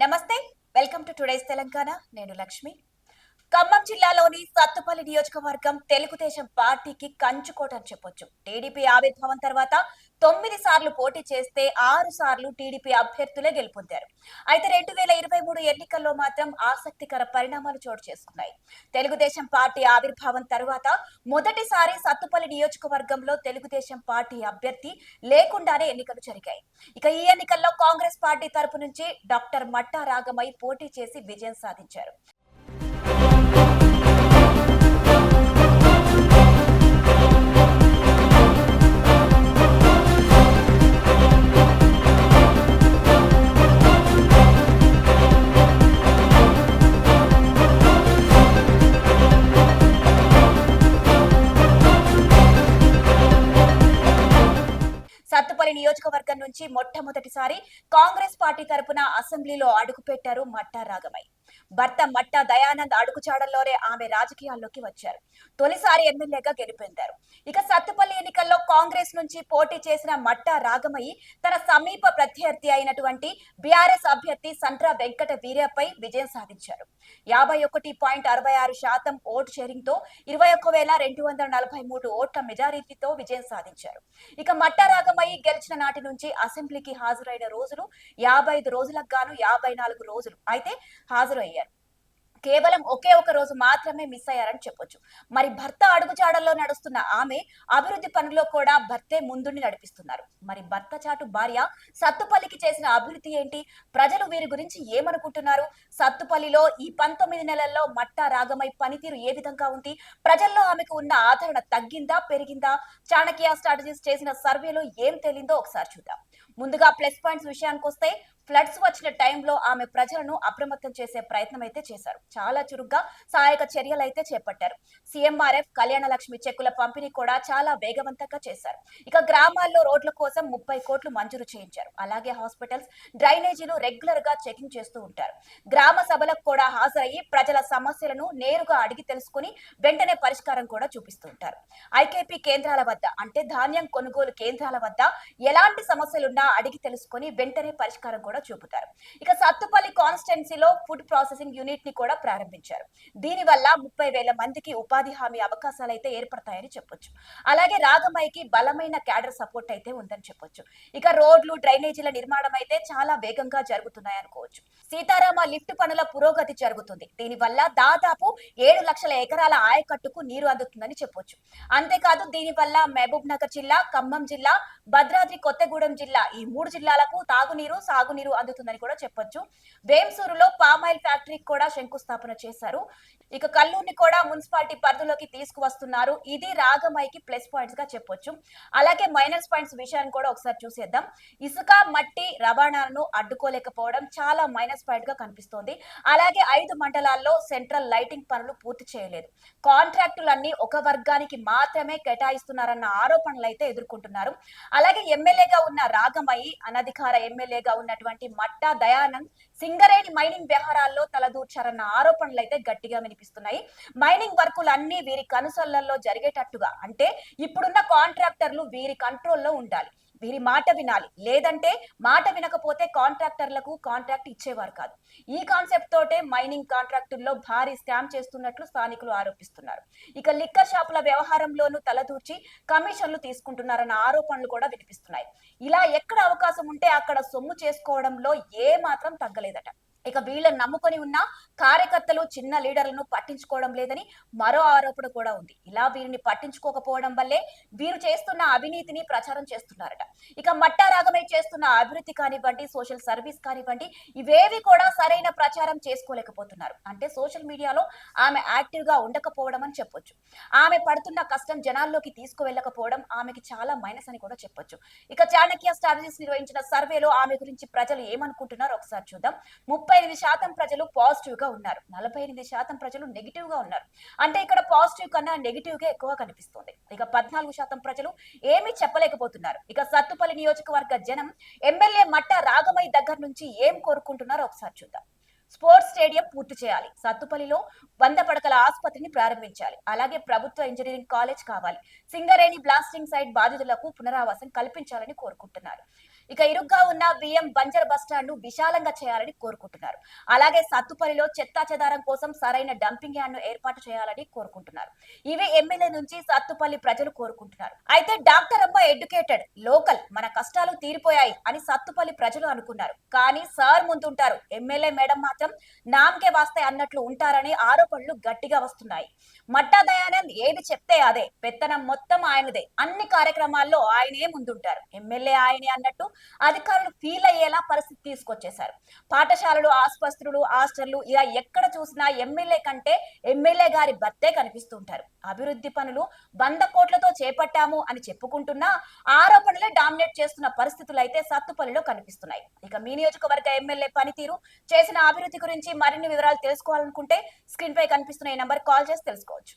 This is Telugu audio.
నమస్తే. Welcome to today's Telangana. నేను లక్ష్మి. ఖమ్మం జిల్లాలోని సత్తుపల్లి నియోజకవర్గం తెలుగుదేశం పార్టీకి కంచుకోట అని చెప్పొచ్చు. టీడీపీ ఆవిర్భావం తర్వాత తొమ్మిది సార్లు పోటీ చేస్తే ఆరు సార్లు టీడీపీ అభ్యర్థులే గెలుపొందారు. అయితే రెండు వేల ఇరవై మూడు ఎన్నికల్లో మాత్రం ఆసక్తికర పరిణామాలు చోటు చేసుకున్నాయి. తెలుగుదేశం పార్టీ ఆవిర్భావం తర్వాత మొదటిసారి సత్తుపల్లి నియోజకవర్గంలో తెలుగుదేశం పార్టీ అభ్యర్థి లేకుండానే ఎన్నికలు జరిగాయి. ఇక ఈ ఎన్నికల్లో కాంగ్రెస్ పార్టీ తరపు నుంచి డాక్టర్ మట్టా రాగమై పోటీ చేసి విజయం సాధించారు. సత్తుపల్లి నియోజకవర్గం నుంచి మొట్టమొదటిసారి కాంగ్రెస్ పార్టీ తరపున అసెంబ్లీలో అడుగుపెట్టారు మట్టా రాగమై భర్త మట్టా దయానంద్ అడుగుచాడల్లోనే ఆమె రాజకీయాల్లోకి వచ్చారు. తొలిసారి ఎమ్మెల్యేగా గెలుపొందారు. ఇక సత్తుపల్లి ఎన్నికల్లో కాంగ్రెస్ నుంచి పోటీ చేసిన మట్టా రాగమయ్యి తన సమీప ప్రత్యర్థి అయినటువంటి బీఆర్ఎస్ అభ్యర్థి సంట్రా వెంకట వీరపై విజయం సాధించారు. యాభై ఒకటి పాయింట్ అరవై ఆరు శాతం ఓటు షేరింగ్తో ఇరవై ఒక్క వేల రెండు వందల నలభై మూడు ఓట్ల మెజారిటీతో విజయం సాధించారు. ఇక మట్టా రాగమయ్యి గెలిచిన నాటి నుంచి అసెంబ్లీకి హాజరైన రోజులు యాభై ఐదు రోజులకు గాను యాభై నాలుగు రోజులు. అయితే హాజరయ్యారు కేవలం ఒకే ఒక రోజు మాత్రమే మిస్ అయ్యారని చెప్పొచ్చు. మరి భర్త అడుగుజాడల్లో నడుస్తున్న ఆమె అభివృద్ధి పనుల్లో కూడా భర్తే ముందుండి నడిపిస్తున్నారు. మరి భర్త చాటు భార్య సత్తుపల్లికి చేసిన అభివృద్ధి ఏంటి? ప్రజలు వీరి గురించి ఏమనుకుంటున్నారు? సత్తుపల్లిలో ఈ పంతొమ్మిది నెలల్లో మట్టా రాగమై పనితీరు ఏ విధంగా ఉంది? ప్రజల్లో ఆమెకు ఉన్న ఆదరణ తగ్గిందా పెరిగిందా? చాణక్య స్ట్రాటజీస్ చేసిన సర్వేలో ఏం తేలిందో ఒకసారి చూద్దాం. ముందుగా ప్లస్ పాయింట్స్ విషయానికి వస్తే ఫ్లడ్స్ వచ్చిన టైంలో ఆమె ప్రజలను అప్రమత్తం చేసే ప్రయత్నం అయితే చేశారు. చాలా చురుగ్గా సహాయక చర్యలు అయితే చేపట్టారు. సీఎంఆర్ఎఫ్ కళ్యాణ లక్ష్మి చెక్కుల పంపిణీ కూడా చాలా వేగవంతంగా చేశారు. ఇక గ్రామాల్లో రోడ్ల కోసం ముప్పై కోట్లు మంజూరు చేయించారు. అలాగే హాస్పిటల్స్ డ్రైనేజీలు రెగ్యులర్గా చెకింగ్ చేస్తూ ఉంటారు. గ్రామ సభలకు కూడా హాజరయ్యి ప్రజల సమస్యలను నేరుగా అడిగి తెలుసుకుని వెంటనే పరిష్కారం కూడా చూపిస్తూ ఉంటారు. ఐకేపీ కేంద్రాల వద్ద అంటే ధాన్యం కొనుగోలు కేంద్రాల వద్ద ఎలాంటి సమస్యలున్నా అడిగి తెలుసుకుని వెంటనే పరిష్కారం కూడా చూపుతారు. ఇక సత్తుపల్లి కాన్స్టెన్సీలో ఫుడ్ ప్రాసెసింగ్ యూనిట్ని కూడా ప్రారంభించారు. దీని వల్ల ముప్పై వేల మందికి ఉపాధి హామీ అవకాశాలు అయితే ఏర్పడతాయని చెప్పొచ్చు. అలాగే రాగమైకి బలమైన క్యాడర్ సపోర్ట్ అయితే ఉందని చెప్పొచ్చు. ఇక రోడ్లు డ్రైనేజీల నిర్మాణం అయితే చాలా వేగంగా జరుగుతున్నాయి అనుకోవచ్చు. సీతారామ లిఫ్ట్ పనుల పురోగతి జరుగుతుంది. దీని వల్ల దాదాపు ఏడు లక్షల ఎకరాల ఆయకట్టుకు నీరు అందుతుందని చెప్పొచ్చు. అంతేకాదు దీని వల్ల మహబూబ్ నగర్ జిల్లా ఖమ్మం జిల్లా భద్రాద్రి కొత్తగూడెం జిల్లా ఈ మూడు జిల్లాలకు తాగునీరు సాగునీరు అందుతుందని కూడా చెప్పొచ్చు. వేంసూరులో పామాయిల్ ఫ్యాక్టరీకి కూడా శంకుస్థాపన చేశారు. ఇక కల్లూరిని కూడా మున్సిపాలిటీ పరిధిలోకి తీసుకువస్తున్నారు. ఇది రాగమైకి ప్లస్ పాయింట్స్గా చెప్పొచ్చు. అలాగే మైనస్ పాయింట్స్ విషయాన్ని కూడా ఒకసారి చూసేద్దాం. ఇసుక మట్టి రవాణాను అడ్డుకోలేకపోవడం చాలా మైనస్ పాయింట్గా కనిపిస్తోంది. అలాగే ఐదు మండలాల్లో సెంట్రల్ లైటింగ్ పనులు పూర్తి చేయలేదు. కాంట్రాక్టులన్నీ ఒక వర్గానికి మాత్రమే కేటాయిస్తున్నారన్న ఆరోపణలు అయితే ఎదుర్కొంటున్నారు. అలాగే ఎమ్మెల్యేగా ఉన్న రాగమయ్యి అనధికార ఎమ్మెల్యేగా ఉన్నటువంటి మట్టా దయానంద్ సింగరేణి మైనింగ్ వ్యవహారాల్లో తలదూర్చారన్న ఆరోపణలు అయితే గట్టిగా వినిపిస్తున్నాయి. మైనింగ్ వర్కులు అన్ని వీరి కనుసల్లో జరిగేటట్టుగా. అంటే ఇప్పుడున్న కాంట్రాక్టర్లు వీరి కంట్రోల్లో ఉండాలి. వీరి మాట వినాలి. లేదంటే మాట వినకపోతే కాంట్రాక్టర్లకు కాంట్రాక్ట్ ఇచ్చేవారు కాదు. ఈ కాన్సెప్ట్ తోటే మైనింగ్ కాంట్రాక్టుల్లో భారీ స్కామ్ చేస్తున్నట్లు స్థానికులు ఆరోపిస్తున్నారు. ఇక లిక్కర్ షాపుల వ్యవహారంలోనూ తలదూర్చి కమిషన్లు తీసుకుంటున్నారన్న ఆరోపణలు కూడా వినిపిస్తున్నాయి. ఇలా ఎక్కడ అవకాశం ఉంటే అక్కడ సొమ్ము చేసుకోవడంలో ఏ మాత్రం తగ్గలేదట. ఇక వీళ్ళని నమ్ముకొని ఉన్న కార్యకర్తలు చిన్న లీడర్లను పట్టించుకోవడం లేదని మరో ఆరోపణ కూడా ఉంది. ఇలా వీరిని పట్టించుకోకపోవడం వల్లే వీరు చేస్తున్న అవినీతిని ప్రచారం చేస్తున్నారట. ఇక మట్టారాగమే చేస్తున్న అభివృద్ధి కానివ్వండి సోషల్ సర్వీస్ కానివ్వండి ఇవేవి కూడా సరైన ప్రచారం చేసుకోలేకపోతున్నారు. అంటే సోషల్ మీడియాలో ఆమె యాక్టివ్గా ఉండకపోవడం అని చెప్పొచ్చు. ఆమె పడుతున్న కష్టం జనాల్లోకి తీసుకువెళ్ళకపోవడం ఆమెకి చాలా మైనస్ అని కూడా చెప్పొచ్చు. ఇక చాణక్య స్ట్రాటజీస్ నిర్వహించిన సర్వేలో ఆమె గురించి ప్రజలు ఏమనుకుంటున్నారో ఒకసారి చూద్దాం. ముప్పై ఎనిమిది శాతం ప్రజలు పాజిటివ్గా ఉన్నారు. నలభై ఎనిమిది శాతం ప్రజలు నెగిటివ్గా ఉన్నారు. అంటే ఇక్కడ పాజిటివ్ కన్నా నెగిటివ్గా ఎక్కువ కనిపిస్తుంది. ఇక పద్నాలుగు శాతం ప్రజలు ఏమీ చెప్పలేకపోతున్నారు. ఇక సత్తుపల్లి నియోజకవర్గ జనం ఎమ్మెల్యే మట్ట రాగమయ్య దగ్గర నుంచి ఏం కోరుకుంటున్నారో ఒకసారి చూద్దాం. స్పోర్ట్స్ స్టేడియం పూర్తి చేయాలి. సత్తుపల్లిలో వంద పడకల ఆసుపత్రిని ప్రారంభించాలి. అలాగే ప్రభుత్వ ఇంజనీరింగ్ కాలేజ్ కావాలి. సింగరేణి బ్లాస్టింగ్ సైట్ బాధితులకు పునరావాసం కల్పించాలని కోరుకుంటున్నారు. ఇక ఇరుగ్గా ఉన్న బియ్యం బంజర్ బస్టాండ్ను విశాలంగా చేయాలని కోరుకుంటున్నారు. అలాగే సత్తుపల్లిలో చెత్తా చెదారం కోసం సరైన డంపింగ్ యార్డ్ను ఏర్పాటు చేయాలని కోరుకుంటున్నారు. ఇవి ఎమ్మెల్యే నుంచి సత్తుపల్లి ప్రజలు కోరుకుంటున్నారు. అయితే డాక్టర్ అమ్మ ఎడ్యుకేటెడ్ లోకల్ మన కష్టాలు తీరిపోయాయి అని సత్తుపల్లి ప్రజలు అనుకున్నారు. కానీ సార్ ముందుంటారు. ఎమ్మెల్యే మేడం మాత్రం నామకే వాస్తే అన్నట్లు ఉంటారని ఆరోపణలు గట్టిగా వస్తున్నాయి. మట్టా దయానంద్ ఏది చెప్తే అదే పెత్తనం మొత్తం ఆయనదే. అన్ని కార్యక్రమాల్లో ఆయనే ముందుంటారు. ఎమ్మెల్యే ఆయనే అన్నట్టు అధికారులు ఫీల్ అయ్యేలా పరిస్థితి తీసుకొచ్చేశారు. పాఠశాలలు ఆసుపత్రులు హాస్టళ్ళు ఇలా ఎక్కడ చూసినా ఎమ్మెల్యే కంటే ఎమ్మెల్యే గారి భర్తే కనిపిస్తుంటారు. అభివృద్ధి పనులు వంద కోట్లతో చేపట్టాము అని చెప్పుకుంటున్నా ఆరోపణలే డామినేట్ చేస్తున్న పరిస్థితులు అయితే సత్తుపల్లిలో కనిపిస్తున్నాయి. ఇక మీ నియోజకవర్గ ఎమ్మెల్యే పనితీరు చేసిన అభివృద్ధి గురించి మరిన్ని వివరాలు తెలుసుకోవాలనుకుంటే స్క్రీన్ పై కనిపిస్తున్న ఈ నంబర్ కాల్ చేసి తెలుసుకోవచ్చు.